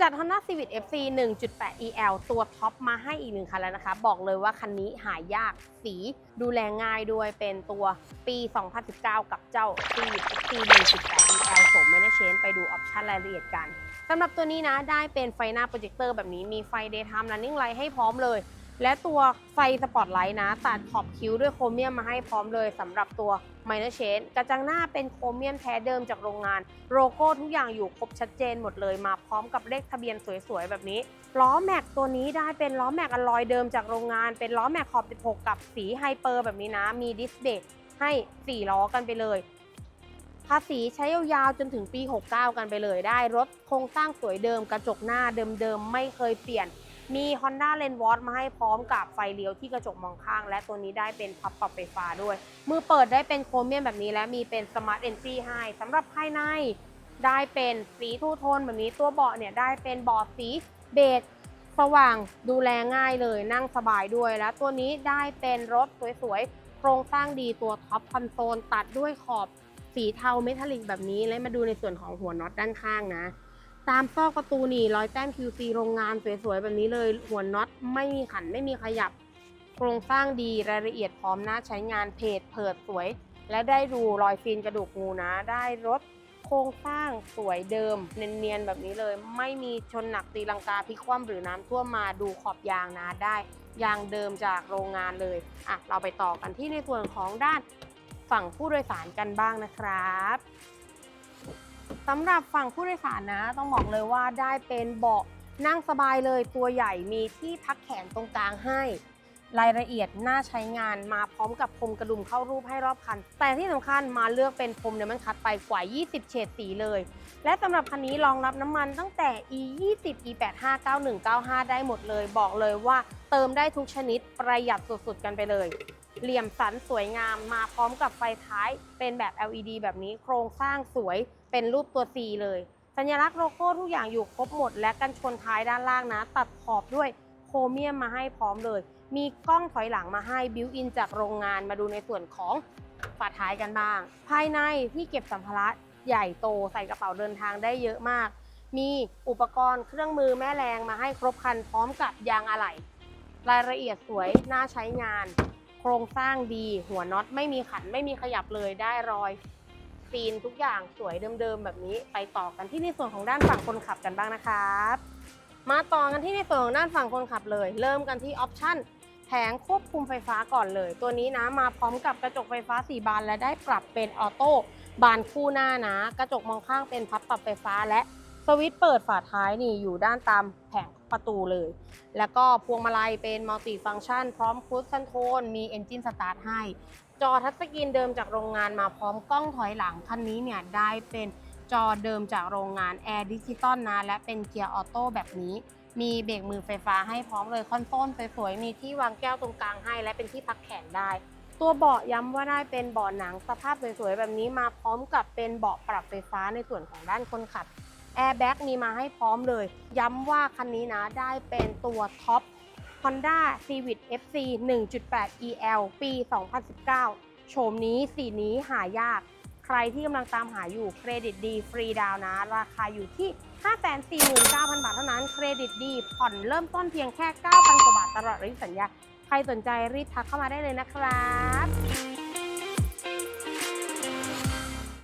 จัด Honda Civic FC 1.8 EL ตัวท็อปมาให้อีกหนึ่งคันแล้วนะคะ บอกเลยว่าคันนี้หายากสีดูแลง่ายด้วยเป็นตัวปี 2019 กับเจ้า Civic FC 1.8 EL สมไม่ได้เชนไปดูออปชันรายละเอียดกันสำหรับตัวนี้นะได้เป็นไฟหน้าโปรเจคเตอร์แบบนี้มีไฟ Daytime Running Light ให้พร้อมเลย และตัวไฟสปอตไลท์นะ ตัดขอบคิ้วด้วยโครเมียมมาให้พร้อมเลยสำหรับตัว Minor Change กระจังหน้าเป็นโครเมียมแท้เดิมจากโรงงาน โลโก้ทุกอย่างอยู่ครบชัดเจนหมดเลยมาพร้อมกับเลขทะเบียนสวยๆ แบบนี้ ล้อแม็กตัวนี้ได้เป็นล้อแม็กอลลอยเดิมจากโรงงาน เป็นล้อแม็กขอบ 16 กับสีไฮเปอร์แบบนี้นะ มีดิสเบรกให้ 4 ล้อกันไปเลยภาษีใช้ยาวๆจนถึงปี 69 กันไปเลยได้ รถโครงสร้างสวยเดิมกระจกหน้าเดิมๆ ไม่เคยเปลี่ยน มี Honda l e n w a t มาให้พร้อมกับไฟเลี้ยวที่กระจกมองข้าง และตัวนี้ได้เป็นพับปรับไฟฟ้าด้วย มือเปิดได้เป็นโครเมียมแบบนี้และมีเป็น Smart Entry ให้สำหรับภายในได้เป็นสีทูโทนแบบนี้ตัวเบาะเนี่ยได้เป็นเบาะสีเบจสว่างดูแลง่ายเลยนั่งสบายด้วย และตัวนี้ได้เป็นรถสวยๆ โครงสร้างดีตัวท็อปคอนโซลตัดด้วยขอบสีเทาเมทัลลิกแบบนี้และมาดูในส่วนของหัวน็อตด้านข้างนะ ตามซอกประตูนี่รอยแต้ม QC โรงงานสวยๆ แบบนี้เลย หัวน็อตไม่มีขันไม่มีขยับ โครงสร้างดีรายละเอียดพร้อมน่าใช้งานเพจเผิดสวย และได้ดูรอยฟีนกระดูกงูนะ ได้รถโครงสร้างสวยเดิม เนียนๆ แบบนี้เลย ไม่มีชนหนักตีลังกาพลิกคว่ำหรือน้ำท่วมมาดูขอบยางนะได้ยางเดิมจากโรงงานเลยอะเราไปต่อกันที่ในส่วนของด้านฝั่งผู้โดยสารกันบ้างนะครับ สำหรับฝั่งผู้โดยสารนะ ต้องบอกเลยว่าได้เป็นเบาะนั่งสบายเลยตัวใหญ่มีที่พักแขนตรงกลางให้ รายละเอียดน่าใช้งานมาพร้อมกับพรมกระดุมเข้ารูปให้รอบคัน แต่ที่สำคัญมาเลือกเป็นพรมเนี่ยมันคัดไปกว่า 20 เฉดสีเลย และสำหรับคันนี้รองรับน้ำมันตั้งแต่ e 2 0 e 8 5 9 1 9 5ได้หมดเลย บอกเลยว่าเติมได้ทุกชนิดประหยัดสุดๆ กันไปเลยเหลี่ยมสันสวยงามมาพร้อมกับไฟท้ายเป็นแบบ LED แบบนี้โครงสร้างสวย เป็นรูปตัว C เลย สัญลักษณ์โลโก้ทุกอย่างอยู่ครบหมด และกันชนท้ายด้านล่างนะ ตัดขอบด้วยโครเมียมมาให้พร้อมเลย มีกล้องถอยหลังมาให้บิวอินจากโรงงานมาดูในส่วนของฝาท้ายกันบ้าง ภายในที่เก็บสัมภาระใหญ่โตใส่กระเป๋าเดินทางได้เยอะมาก มีอุปกรณ์เครื่องมือแม่แรงมาให้ครบครันพร้อมกับยางอะไหล่รายละเอียดสวยน่าใช้งาน โครงสร้างดี หัวน็อตไม่มีขันไม่มีขยับเลยได้รอย ซีนทุกอย่างสวยเดิมๆแบบนี้ไปต่อกันที่ในส่วนของด้านฝั่งคนขับกันบ้างนะครับ มาต่อกันที่ในส่วนของด้านฝั่งคนขับเลย เริ่มกันที่ออปชั่นแผงควบคุมไฟฟ้าก่อนเลย ตัวนี้นะมาพร้อมกับกระจกไฟฟ้า 4 บานและได้ปรับเป็นออโต้บานคู่หน้านะ กระจกมองข้างเป็นพับปรับไฟฟ้าและ สวิตช์เปิดฝาท้ายนี่อยู่ด้านตามแผงประตูเลย แล้วก็พวงมาลัยเป็นมัลติฟัง c t ชัน พร้อมค u ซ e คอนโทรลมีเอนจินสตาร์ทให้ จอทัชสกรีนเดิมจากโรงงานมาพร้อมกล้องถอยหลังคันนี้เนี่ยได้เป็นจอเดิมจากโรงงานแอร์ดิจิตอลนะและเป็นเกียร์ออโต้แบบนี้ มีเบรกมือไฟฟ้าให้พร้อมเลยคอนโซลสวยๆมีที่วางแก้วตรงกลางให้ และเป็นที่พักแขนได้ ตัวเบาะย้ำว่าได้เป็นเบาะหนังสภาพสวยๆแบบนี้มาพร้อมกับเป็นเบาะปรับไฟฟ้าในส่วนของด้านคนขับ แอร์แบ็กมีมาให้พร้อมเลย ย้ำว่าคันนี้นะได้เป็นตัวท็อป Honda Civic FC 1.8 EL ปี 2019 โฉมนี้สีนี้หายาก ใครที่กำลังตามหาอยู่เครดิตดีฟรีดาวนะ ราคาอยู่ที่ 549,000 บาทเท่านั้น เครดิตดีผ่อนเริ่มต้นเพียงแค่ 9,000 กว่าบาทตลอดระยะสัญญา ใครสนใจรีบทักเข้ามาได้เลยนะครับ